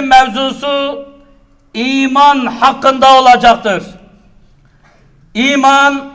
mevzusu iman hakkında olacaktır. İman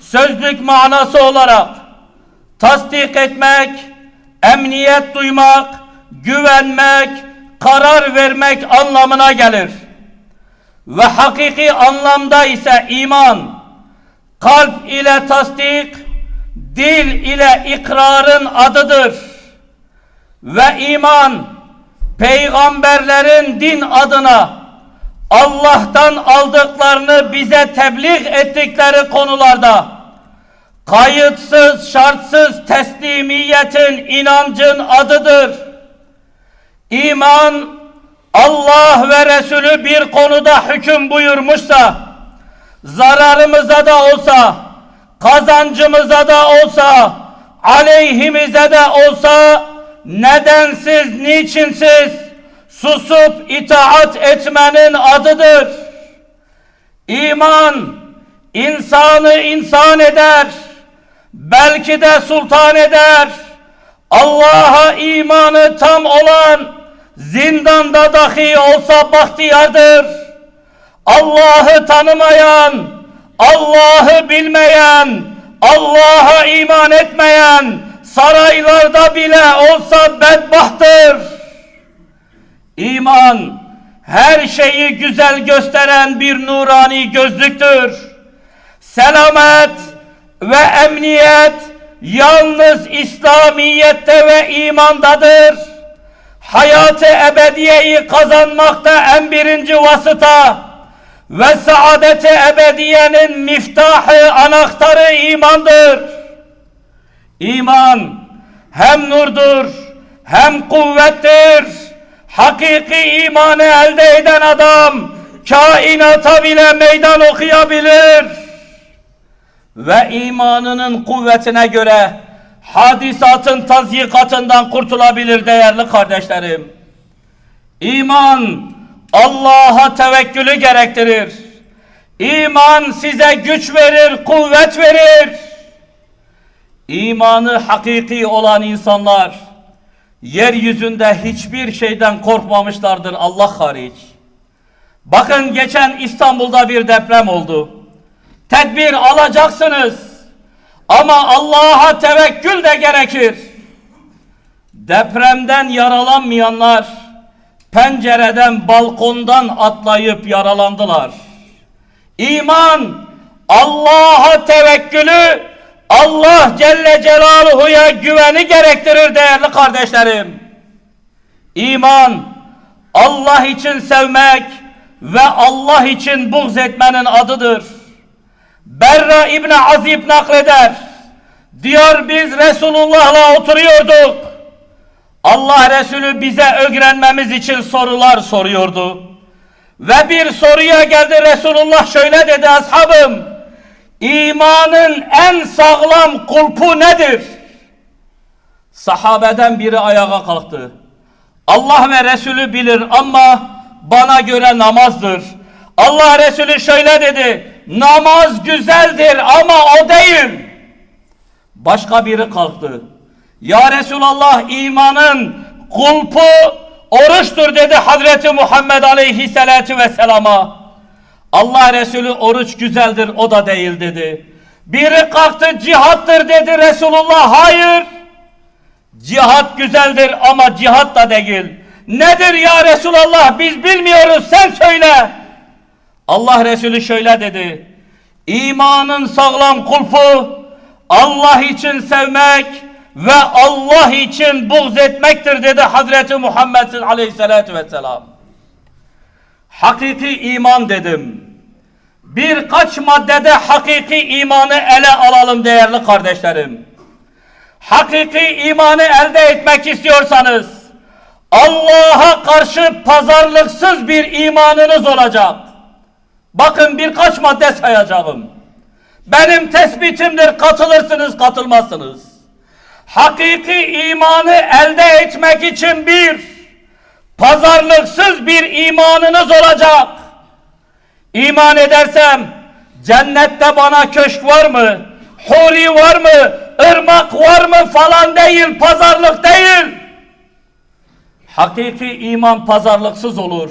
sözlük manası olarak tasdik etmek, emniyet duymak, güvenmek, karar vermek anlamına gelir. Ve hakiki anlamda ise iman kalp ile tasdik, dil ile ikrarın adıdır. Ve iman peygamberlerin din adına Allah'tan aldıklarını bize tebliğ ettikleri konularda kayıtsız şartsız teslimiyetin inancın adıdır. İman Allah ve Resulü bir konuda hüküm buyurmuşsa zararımıza da olsa kazancımıza da olsa aleyhimize de olsa nedensiz niçinsiz susup itaat etmenin adıdır. İman insanı insan eder. Belki de sultan eder. Allah'a imanı tam olan zindanda dahi olsa bahtiyardır. Allah'ı tanımayan, Allah'ı bilmeyen, Allah'a iman etmeyen saraylarda bile olsa bedbahtır. İman her şeyi güzel gösteren bir nurani gözlüktür. Selamet ve emniyet yalnız İslamiyette ve imandadır. Hayatı ebediyeyi kazanmakta en birinci vasıta ve saadeti ebediyenin miftahı anahtarı imandır. İman hem nurdur hem kuvvettir. Hakiki imanı elde eden adam kainata bile meydan okuyabilir. Ve imanının kuvvetine göre hadisatın tazyikatından kurtulabilir değerli kardeşlerim. İman Allah'a tevekkülü gerektirir. İman size güç verir, kuvvet verir. İmanı hakiki olan insanlar yeryüzünde hiçbir şeyden korkmamışlardır Allah hariç. Bakın geçen İstanbul'da bir deprem oldu. Tedbir alacaksınız. Ama Allah'a tevekkül de gerekir. Depremden yaralanmayanlar pencereden balkondan atlayıp yaralandılar. İman Allah'a tevekkülü Allah Celle Celaluhu'ya güveni gerektirir değerli kardeşlerim. İman Allah için sevmek ve Allah için buğz etmenin adıdır. Berra İbni Azib nakleder. Diyor biz Resulullah'la oturuyorduk. Allah Resulü bize öğrenmemiz için sorular soruyordu. Ve bir soruya geldi Resulullah şöyle dedi ashabım. İmanın en sağlam kulpu nedir? Sahabeden biri ayağa kalktı. Allah ve Resulü bilir ama bana göre namazdır. Allah Resulü şöyle dedi. Namaz güzeldir ama o değil. Başka biri kalktı. Ya Resulallah imanın kulpu oruçtur dedi Hazreti Muhammed Aleyhisselatü Vesselam'a. Allah Resulü oruç güzeldir o da değil dedi. Biri kalktı cihattır dedi Resulullah hayır. Cihat güzeldir ama cihat da değil. Nedir ya Resulallah biz bilmiyoruz sen söyle. Allah Resulü şöyle dedi. İmanın sağlam kulpu Allah için sevmek ve Allah için buğz etmektir dedi Hazreti Muhammed Aleyhisselatü Vesselam. Hakiki iman dedim. Birkaç maddede hakiki imanı ele alalım değerli kardeşlerim. Hakiki imanı elde etmek istiyorsanız Allah'a karşı pazarlıksız bir imanınız olacak. Bakın birkaç madde sayacağım. Benim tespitimdir katılırsınız katılmazsınız. Hakiki imanı elde etmek için bir pazarlıksız bir imanınız olacak. İman edersem cennette bana köşk var mı? Huri var mı? ırmak var mı falan değil, pazarlık değil. Hakiki iman pazarlıksız olur.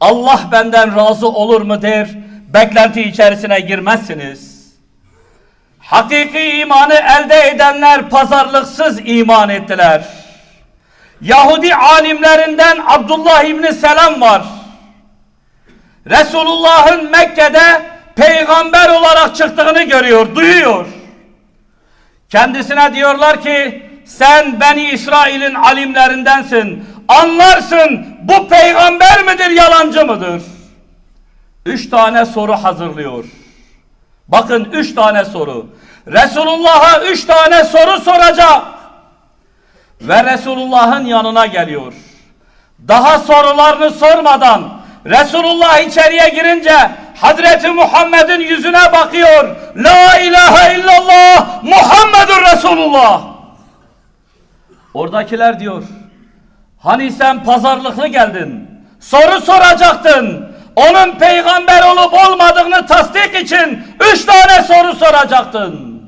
Allah benden razı olur mu der, beklenti içerisine girmezsiniz. Hakiki imanı elde edenler pazarlıksız iman ettiler. Yahudi alimlerinden Abdullah İbni Selam var. Resulullah'ın Mekke'de peygamber olarak çıktığını görüyor, duyuyor. Kendisine diyorlar ki sen Beni İsrail'in alimlerindensin. Anlarsın bu peygamber midir yalancı mıdır? Üç tane soru hazırlıyor. Bakın üç tane soru. Resulullah'a üç tane soru soracak. Ve Resulullah'ın yanına geliyor. Daha sorularını sormadan Resulullah içeriye girince Hazreti Muhammed'in yüzüne bakıyor. La ilahe illallah Muhammedur Resulullah. Oradakiler diyor. Hani sen pazarlıklı geldin. Soru soracaktın. Onun peygamber olup olmadığını tasdik için üç tane soru soracaktın.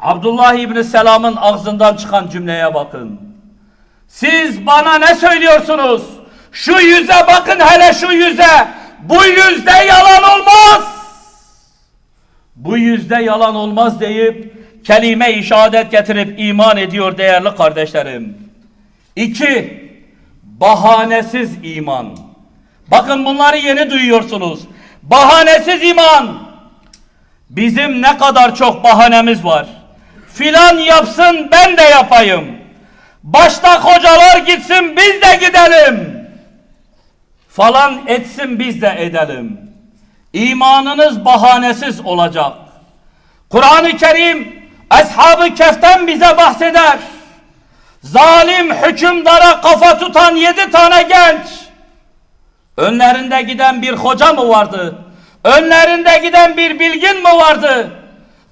Abdullah İbni Selam'ın ağzından çıkan cümleye bakın. Siz bana ne söylüyorsunuz? Şu yüze bakın hele şu yüze. Bu yüzde yalan olmaz. Bu yüzde yalan olmaz deyip kelime-i şehadet getirip iman ediyor değerli kardeşlerim. İki, bahanesiz iman. Bakın bunları yeni duyuyorsunuz. Bahanesiz iman. Bizim ne kadar çok bahanemiz var. Filan yapsın ben de yapayım. Başta kocalar gitsin biz de gidelim. Falan etsin biz de edelim. İmanınız bahanesiz olacak. Kur'an-ı Kerim Ashab-ı Kef'ten bize bahseder. Zalim hükümdara kafa tutan yedi tane genç. Önlerinde giden bir hoca mı vardı? Önlerinde giden bir bilgin mi vardı?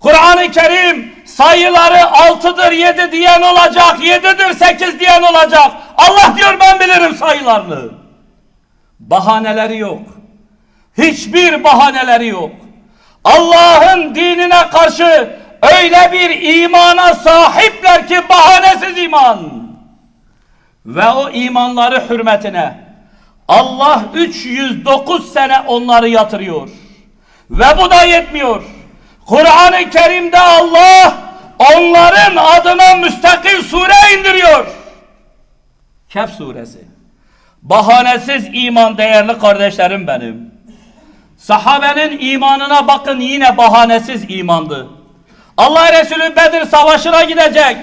Kur'an-ı Kerim sayıları altıdır yedi diyen olacak, yedidir sekiz diyen olacak. Allah diyor ben bilirim sayılarını. Bahaneleri yok. Hiçbir bahaneleri yok. Allah'ın dinine karşı öyle bir imana sahipler ki bahanesiz iman. Ve o imanları hürmetine Allah 309 sene onları yatırıyor. Ve bu da yetmiyor. Kur'an-ı Kerim'de Allah onların adına müstakil sure indiriyor. Kehf suresi. Bahanesiz iman değerli kardeşlerim benim. Sahabenin imanına bakın yine bahanesiz imandı. Allah Resulü Bedir Savaşı'na gidecek.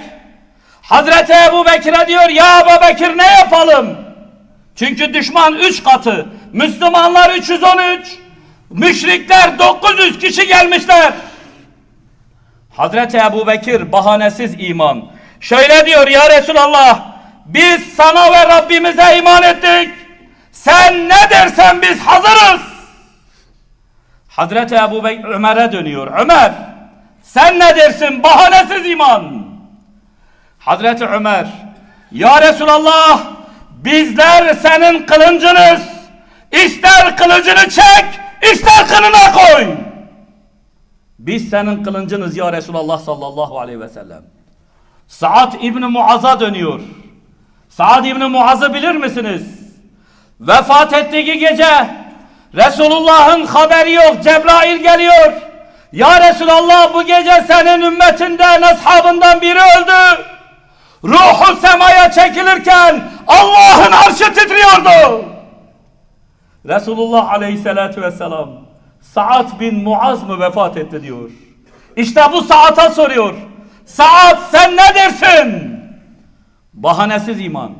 Hazreti Ebu Bekir'e diyor ya Ebu Bekir ne yapalım? Çünkü düşman üç katı. Müslümanlar 313. Müşrikler 900 kişi gelmişler. Hazreti Ebu Bekir bahanesiz iman. Şöyle diyor ya Resulallah. Biz sana ve Rabbimize iman ettik. Sen ne dersen biz hazırız. Hazreti Ebu Bekir Ömer'e dönüyor. Ömer sen ne dersin bahanesiz iman. Hazreti Ömer Ya Resulallah bizler senin kılıncınız. İster kılıcını çek ister kınına koy. Biz senin kılıncınız ya Resulallah sallallahu aleyhi ve sellem. Saad İbni Muaz'a dönüyor. Saad İbni Muaz'ı bilir misiniz? Vefat ettiği gece Resulullah'ın haberi yok. Cebrail geliyor. Ya Resulallah bu gece senin ümmetinden, ashabından biri öldü. Ruhu semaya çekilirken Allah'ın arşı titriyordu. Resulullah aleyhissalatü vesselam Sa'ad bin Muaz mı vefat etti diyor. İşte bu Sa'ad'a soruyor. Sa'ad sen ne dersin? Bahanesiz iman.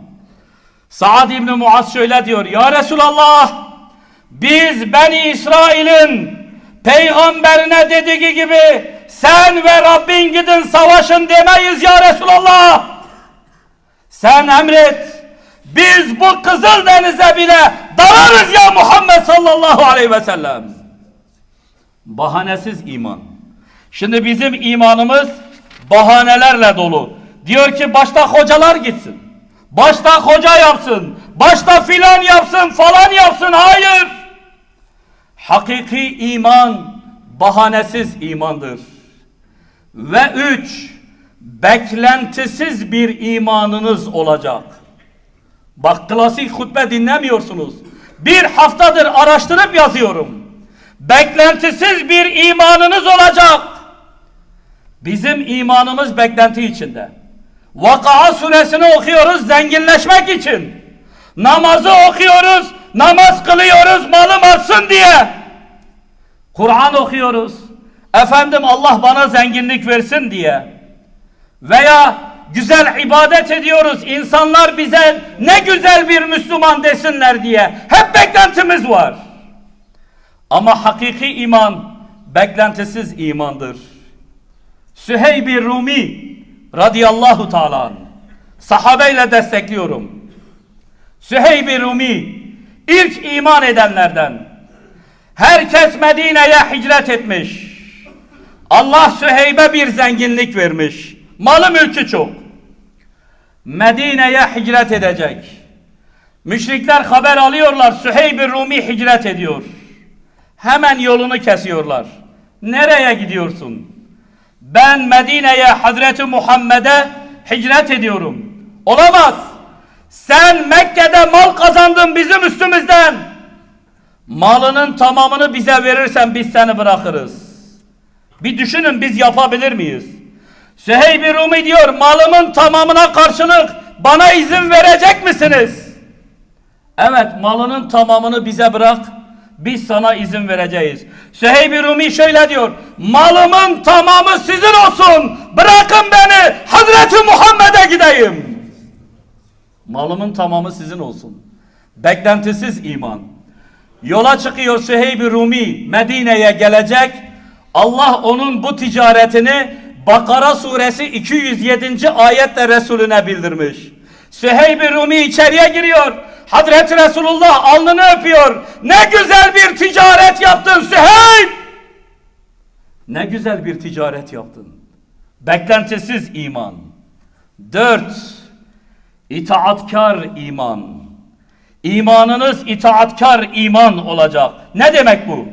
Sa'ad İbni Muaz şöyle diyor. Ya Resulallah biz Beni İsrail'in peygamberine dediği gibi sen ve Rabbin gidin savaşın demeyiz ya Resulallah. Sen emret. Biz bu Kızıl Denize bile dalarız ya Muhammed sallallahu aleyhi ve sellem. Bahanesiz iman. Şimdi bizim imanımız bahanelerle dolu. Diyor ki başta hocalar gitsin. Başta hoca yapsın. Başta filan yapsın falan yapsın. Hayır. Hakiki iman bahanesiz imandır. Ve üç, beklentisiz bir imanınız olacak. Bak klasik hutbe dinlemiyorsunuz. Bir haftadır araştırıp yazıyorum. Beklentisiz bir imanınız olacak. Bizim imanımız beklenti içinde. Vaka suresini okuyoruz zenginleşmek için. Namazı okuyoruz, namaz kılıyoruz malım artsın diye. Kur'an okuyoruz. Efendim Allah bana zenginlik versin diye. Veya güzel ibadet ediyoruz. İnsanlar bize ne güzel bir Müslüman desinler diye. Hep beklentimiz var. Ama hakiki iman beklentisiz imandır. Süheyb-i Rumi radıyallahu taala anh, sahabeyle destekliyorum. Süheyb-i Rumi ilk iman edenlerden. Herkes Medine'ye hicret etmiş. Allah Süheyb'e bir zenginlik vermiş. Malı mülkü çok. Medine'ye hicret edecek. Müşrikler haber alıyorlar Süheyb-i Rumi hicret ediyor. Hemen yolunu kesiyorlar. Nereye gidiyorsun? Ben Medine'ye Hazreti Muhammed'e hicret ediyorum. Olamaz. Sen Mekke'de mal kazandın bizim üstümüzden. Malının tamamını bize verirsen biz seni bırakırız. Bir düşünün biz yapabilir miyiz? Süheyb-i Rumi diyor malımın tamamına karşılık bana izin verecek misiniz? Evet malının tamamını bize bırak. Biz sana izin vereceğiz. Süheyb-i Rumi şöyle diyor. Malımın tamamı sizin olsun. Bırakın beni Hazreti Muhammed'e gideyim. Malımın tamamı sizin olsun. Beklentisiz iman. Yola çıkıyor Süheyb-i Rumi Medine'ye gelecek. Allah onun bu ticaretini Bakara suresi 207. ayetle Resulüne bildirmiş. Süheyb-i Rumi içeriye giriyor. Hazreti Resulullah alnını öpüyor. Ne güzel bir ticaret yaptın Süheyb. Ne güzel bir ticaret yaptın. Beklentisiz iman. Dört, itaatkar iman. İmanınız itaatkar iman olacak. Ne demek bu?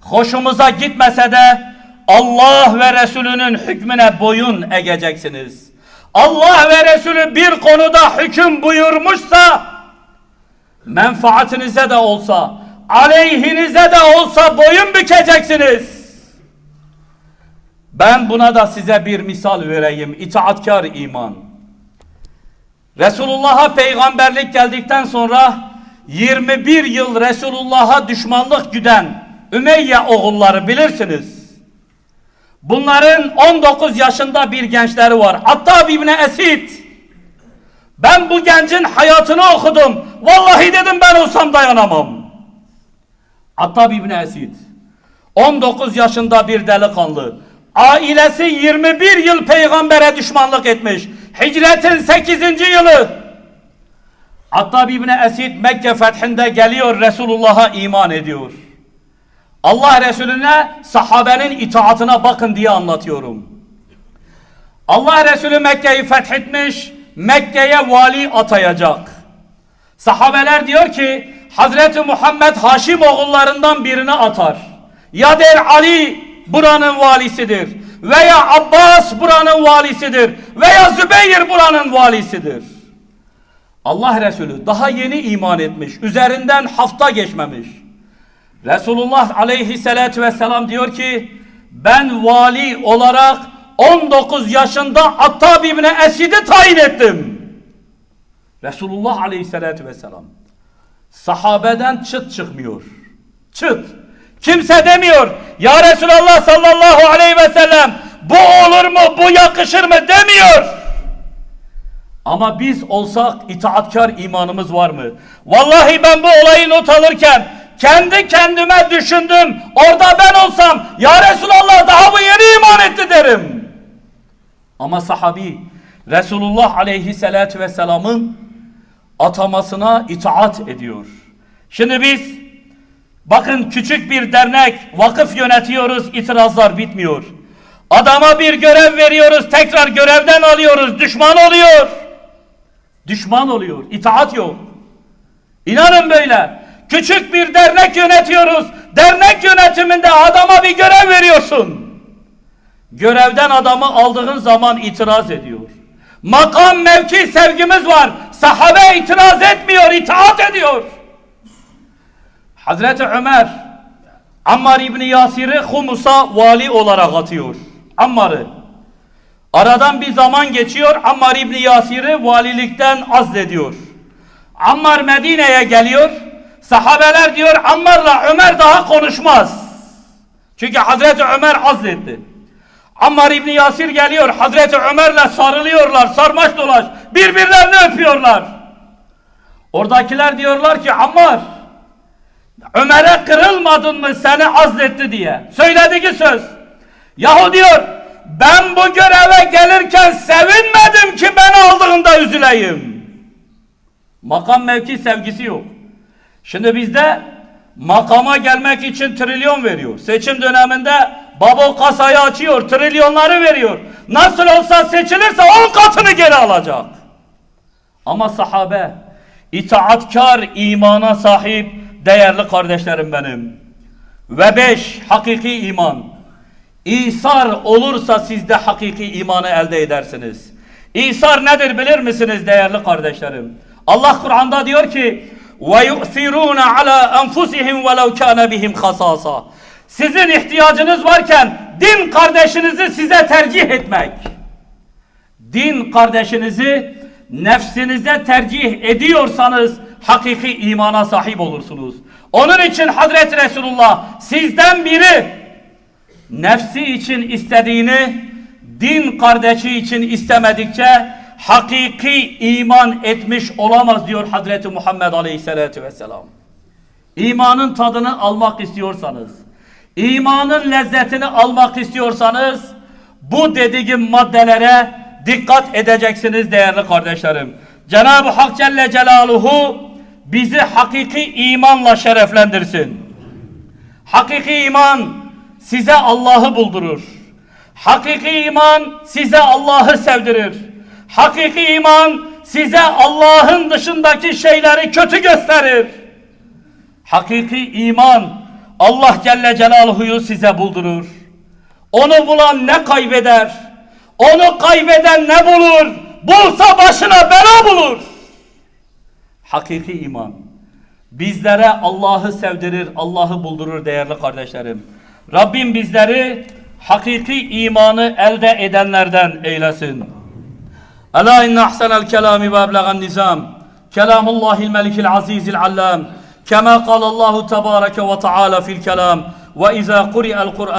Hoşumuza gitmese de Allah ve Resulünün hükmüne boyun eğeceksiniz. Allah ve Resulü bir konuda hüküm buyurmuşsa menfaatinize de olsa aleyhinize de olsa boyun bükeceksiniz. Ben buna da size bir misal vereyim. İtaatkar iman. Resulullah'a peygamberlik geldikten sonra 21 yıl Resulullah'a düşmanlık güden Ümeyye oğulları bilirsiniz. Bunların 19 yaşında bir gençleri var. Attab İbni Esid. Ben bu gencin hayatını okudum. Vallahi dedim ben olsam dayanamam. Attab İbni Esid. 19 yaşında bir delikanlı. Ailesi 21 yıl peygambere düşmanlık etmiş. Hicretin 8. yılı. Attab İbni Esid Mekke fethinde geliyor Resulullah'a iman ediyor. Allah Resulüne sahabenin itaatına bakın diye anlatıyorum. Allah Resulü Mekke'yi fethetmiş, Mekke'ye vali atayacak. Sahabeler diyor ki Hazreti Muhammed Haşim oğullarından birini atar. Ya der Ali buranın valisidir. Veya Abbas buranın valisidir. Veya Zübeyir buranın valisidir. Allah Resulü daha yeni iman etmiş. Üzerinden hafta geçmemiş. Resulullah aleyhissalatü vesselam diyor ki ben vali olarak 19 yaşında Attab İbni Esid'i tayin ettim. Resulullah aleyhissalatü vesselam sahabeden çıt çıkmıyor. Çıt. Kimse demiyor ya Resulallah sallallahu aleyhi ve sellem bu olur mu bu yakışır mı demiyor. Ama biz olsak itaatkar imanımız var mı? Vallahi ben bu olayı not alırken kendi kendime düşündüm. Orada ben olsam ya Resulallah daha bu yeni iman etti derim. Ama sahabi Resulullah aleyhissalatü vesselamın atamasına itaat ediyor. Şimdi biz bakın küçük bir dernek vakıf yönetiyoruz itirazlar bitmiyor. Adama bir görev veriyoruz tekrar görevden alıyoruz düşman oluyor. Düşman oluyor itaat yok. İnanın böyle. Küçük bir dernek yönetiyoruz. Dernek yönetiminde adama bir görev veriyorsun. Görevden adamı aldığın zaman itiraz ediyor. Makam mevki sevgimiz var. sahabe itiraz etmiyor, itaat ediyor. Hazreti Ömer Ammar İbni Yasir'i Humus'a vali olarak atıyor. Ammar'ı. Aradan bir zaman geçiyor. Ammar İbni Yasir'i valilikten azlediyor. Ammar Medine'ye geliyor. Sahabeler diyor Ammar'la Ömer daha konuşmaz. Çünkü Hazreti Ömer azletti. Ammar İbni Yasir geliyor. Hazreti Ömer'le sarılıyorlar. Sarmaş dolaş. Birbirlerini öpüyorlar. Oradakiler diyorlar ki Ammar Ömer'e kırılmadın mı seni azletti diye. Söylediği söz. Yahu diyor ben bu göreve gelirken sevinmedim ki ben aldığında üzüleyim. Makam mevki sevgisi yok. Şimdi bizde makama gelmek için trilyon veriyor. Seçim döneminde baba o kasayı açıyor, trilyonları veriyor. Nasıl olsa seçilirse on katını geri alacak. Ama sahabe itaatkar imana sahip değerli kardeşlerim benim. Ve beş hakiki iman. İsar olursa sizde hakiki imanı elde edersiniz. İsar nedir bilir misiniz değerli kardeşlerim? Allah Kur'an'da diyor ki yu'thiruna ala enfusihim velau kana bihim hasasa. Sizin ihtiyacınız varken din kardeşinizi size tercih etmek. Din kardeşinizi nefsinize tercih ediyorsanız hakiki imana sahip olursunuz. Onun için Hazreti Resulullah sizden biri nefsi için istediğini din kardeşi için istemedikçe hakiki iman etmiş olamaz diyor Hazreti Muhammed Aleyhisselatü Vesselam. İmanın tadını almak istiyorsanız, imanın lezzetini almak istiyorsanız bu dediğim maddelere dikkat edeceksiniz değerli kardeşlerim. Cenab-ı Hak Celle Celaluhu bizi hakiki imanla şereflendirsin. Hakiki iman size Allah'ı buldurur. Hakiki iman size Allah'ı sevdirir. Hakiki iman size Allah'ın dışındaki şeyleri kötü gösterir. Hakiki iman Allah Celle Celaluhu'yu size buldurur. Onu bulan ne kaybeder? Onu kaybeden ne bulur? Bulsa başına bela bulur. Hakiki iman. Bizlere Allah'ı sevdirir, Allah'ı buldurur değerli kardeşlerim. Rabbim bizleri hakiki imanı elde edenlerden eylesin. Ela inne ahsenel kelami ve eblegan nizam. Kelamullahil melikil azizil allam. كما قال الله تبارك وتعالى في الكلام وإذا قرئ القرآن